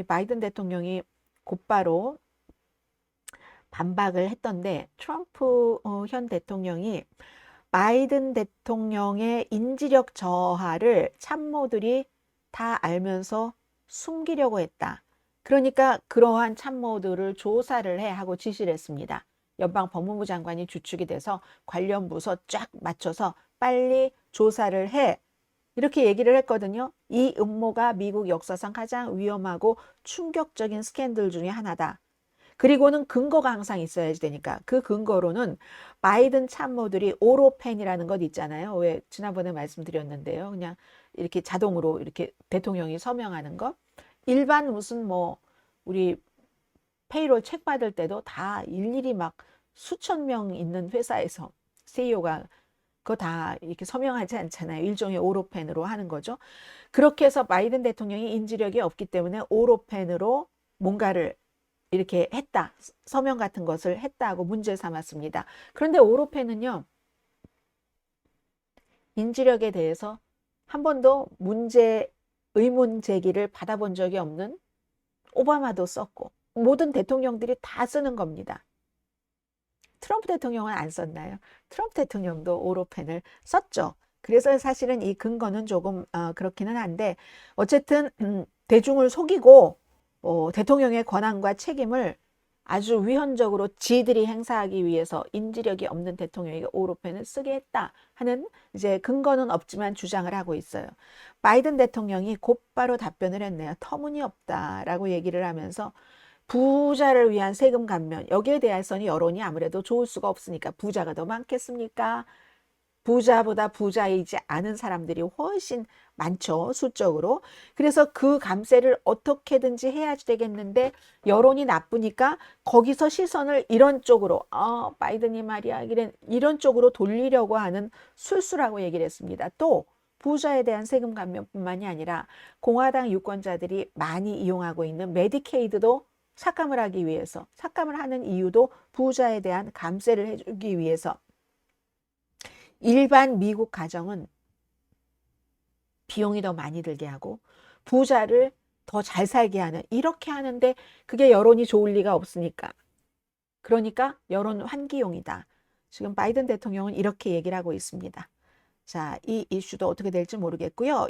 이 바이든 대통령이 곧바로 반박을 했던데 트럼프 어, 현 대통령이 바이든 대통령의 인지력 저하를 참모들이 다 알면서 숨기려고 했다. 그러니까 그러한 참모들을 조사를 해 하고 지시를 했습니다. 연방 법무부 장관이 주축이 돼서 관련 부서 쫙 맞춰서 빨리 조사를 해. 이렇게 얘기를 했거든요. 이 음모가 미국 역사상 가장 위험하고 충격적인 스캔들 중에 하나다. 그리고는 근거가 항상 있어야지 되니까 그 근거로는 바이든 참모들이 오로펜이라는 것 있잖아요. 왜 지난번에 말씀드렸는데요. 그냥 이렇게 자동으로 이렇게 대통령이 서명하는 거. 일반 무슨 뭐 우리 페이롤 책 받을 때도 다 일일이 막 수천 명 있는 회사에서 CEO가 그거 다 이렇게 서명하지 않잖아요. 일종의 오로펜으로 하는 거죠. 그렇게 해서 바이든 대통령이 인지력이 없기 때문에 오로펜으로 뭔가를 이렇게 했다. 서명 같은 것을 했다고 문제 삼았습니다. 그런데 오로펜은요. 인지력에 대해서 한 번도 문제 의문 제기를 받아본 적이 없는 오바마도 썼고 모든 대통령들이 다 쓰는 겁니다. 트럼프 대통령은 안 썼나요? 트럼프 대통령도 오로펜을 썼죠. 그래서 사실은 이 근거는 조금 어, 그렇기는 한데 어쨌든 음, 대중을 속이고 어, 대통령의 권한과 책임을 아주 위헌적으로 지들이 행사하기 위해서 인지력이 없는 대통령에게 오로펜을 쓰게 했다 하는 이제 근거는 없지만 주장을 하고 있어요. 바이든 대통령이 곧바로 답변을 했네요. 터무니없다라고 얘기를 하면서 부자를 위한 세금 감면 여기에 대해서는 여론이 아무래도 좋을 수가 없으니까 부자가 더 많겠습니까? 부자보다 부자이지 않은 사람들이 훨씬 많죠, 수적으로. 그래서 그 감세를 어떻게든지 해야지 되겠는데 여론이 나쁘니까 거기서 시선을 이런 쪽으로, 어, 바이든이 말이야, 이런, 이런 쪽으로 돌리려고 하는 술수라고 얘기를 했습니다. 또 부자에 대한 세금 감면뿐만이 아니라 공화당 유권자들이 많이 이용하고 있는 메디케이드도 삭감을 하기 위해서, 삭감을 하는 이유도 부자에 대한 감세를 해주기 위해서 일반 미국 가정은 비용이 더 많이 들게 하고 부자를 더 잘 살게 하는 이렇게 하는데 그게 여론이 좋을 리가 없으니까 그러니까 여론 환기용이다. 지금 바이든 대통령은 이렇게 얘기를 하고 있습니다. 자, 이 이슈도 어떻게 될지 모르겠고요.